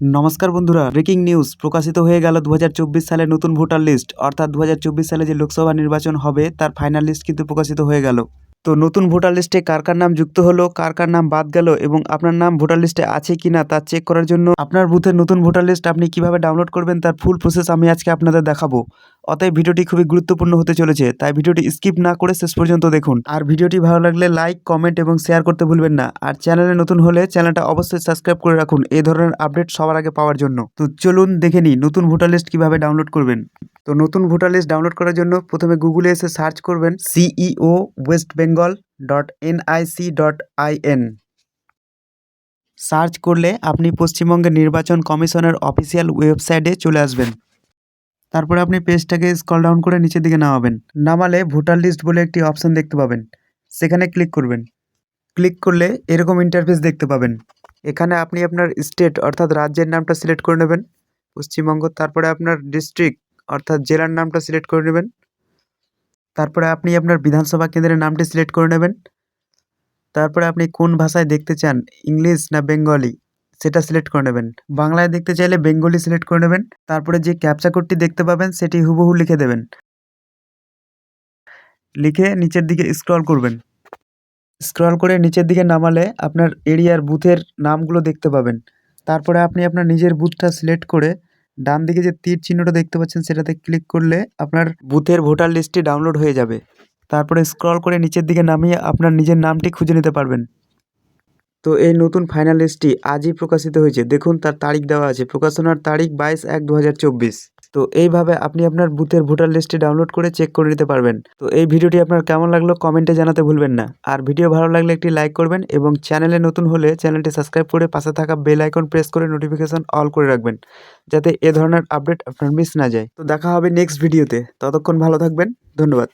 নমস্কার বন্ধুরা, breaking news প্রকাশিত হয়ে গেল দু হাজার চব্বিশ সালে নতুন ভোটার লিস্ট। অর্থাৎ দু হাজার চব্বিশ সালে যে লোকসভা নির্বাচন হবে, তার ফাইনাল লিস্ট কিন্তু প্রকাশিত হয়ে গেল। তো নতুন ভোটার লিস্টে কার কার নাম যুক্ত হলো, কার কার নাম বাদ গেল এবং আপনার নাম ভোটার লিস্টে আছে কি না তা চেক করার জন্য আপনার বুথের নতুন ভোটার লিস্ট আপনি কীভাবে ডাউনলোড করবেন তার ফুল প্রসেস আমি আজকে আপনাদের দেখাবো। অতএব ভিডিওটি খুবই গুরুত্বপূর্ণ হতে চলেছে, তাই ভিডিওটি স্কিপ না করে শেষ পর্যন্ত দেখুন। আর ভিডিওটি ভালো লাগলে লাইক কমেন্ট এবং শেয়ার করতে ভুলবেন না। আর চ্যানেলে নতুন হলে চ্যানেলটা অবশ্যই সাবস্ক্রাইব করে রাখুন এই ধরনের আপডেট সবার আগে পাওয়ার জন্য। তো চলুন দেখে নিই নতুন ভোটার লিস্ট কীভাবে ডাউনলোড করবেন। তো নতুন ভোটার লিস্ট ডাউনলোড করার জন্য প্রথমে গুগলে এসে সার্চ করবেন CEO West Bengal dot NIC dot IN search করলে আপনি পশ্চিমবঙ্গের নির্বাচন কমিশনের অফিসিয়াল ওয়েবসাইটে চলে আসবেন। তারপরে আপনি পেজটাকে স্কল ডাউন করে নিচের দিকে নামাবেন। নামালে ভোটার লিস্ট বলে একটি অপশন দেখতে পাবেন। সেখানে ক্লিক করবেন। ক্লিক করলে এরকম ইন্টারফেস দেখতে পাবেন। এখানে আপনি আপনার স্টেট অর্থাৎ রাজ্যের নামটা সিলেক্ট করে নেবেন। পশ্চিমবঙ্গ, তারপরে আপনার ডিস্ট্রিক্ট অর্থাৎ জেলার নামটা সিলেক্ট করে নেবেন। তারপরে আপনি আপনার বিধানসভা কেন্দ্রের নামটি সিলেক্ট করে নেবেন। তারপরে আপনি কোন ভাষায় দেখতে চান, ইংলিশ না বেঙ্গলি, সেটা সিলেক্ট করে নেবেন। বাংলায় দেখতে চাইলে বেঙ্গলি সিলেক্ট করে নেবেন। তারপরে যে ক্যাপচা কোডটি দেখতে পাবেন, সেটি হুবহু লিখে দেবেন। লিখে নিচের দিকে স্ক্রল করবেন। স্ক্রল করে নিচের দিকে নামালে আপনার এরিয়ার বুথের নামগুলো দেখতে পাবেন। তারপরে আপনি আপনার নিজের বুথটা সিলেক্ট করে ডান দিকে যে তীর চিহ্নটা দেখতে পাচ্ছেন, সেটাতে ক্লিক করলে আপনার বুথের ভোটার লিস্টটি ডাউনলোড হয়ে যাবে। তারপরে স্ক্রল করে নিচের দিকে নামিয়ে আপনার নিজের নামটি খুঁজে নিতে পারবেন। তো এই নতুন ফাইনাল লিস্টটি আজই প্রকাশিত হয়েছে। দেখুন, তার তারিখ দেওয়া আছে। প্রকাশনার তারিখ বাইশ এক দু তো এইভাবে আপনি আপনার বুথের ভোটার লিস্টটি ডাউনলোড করে চেক করে নিতে পারবেন। তো এই ভিডিওটি আপনার কেমন লাগল কমেন্টে জানাতে ভুলবেন না। আর ভিডিও ভালো লাগলে একটি লাইক করবেন এবং চ্যানেলে নতুন হলে চ্যানেলটি সাবস্ক্রাইব করে পাশে থাকা বেল আইকন প্রেস করে নোটিফিকেশন অল করে রাখবেন, যাতে এ ধরনের আপডেট আপনার মিস না যায়। তো দেখা হবে নেক্সট ভিডিওতে ততক্ষণ ভালো থাকবেন। ধন্যবাদ।